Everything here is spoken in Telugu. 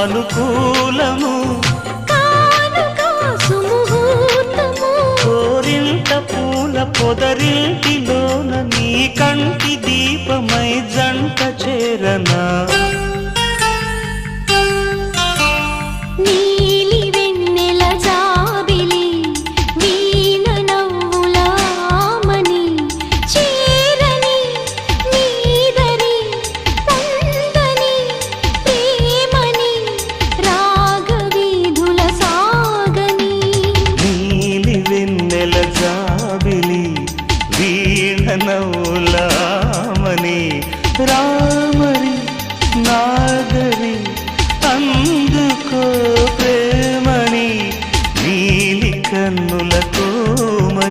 సానుకూలము కోరింత పూల పొదరింటిలోన నీ కంటి దీపమై జంట చేరనా? వీణనౌలామణి రామరి నాగరి అందుకో ప్రేమణి నీలి కన్నులతో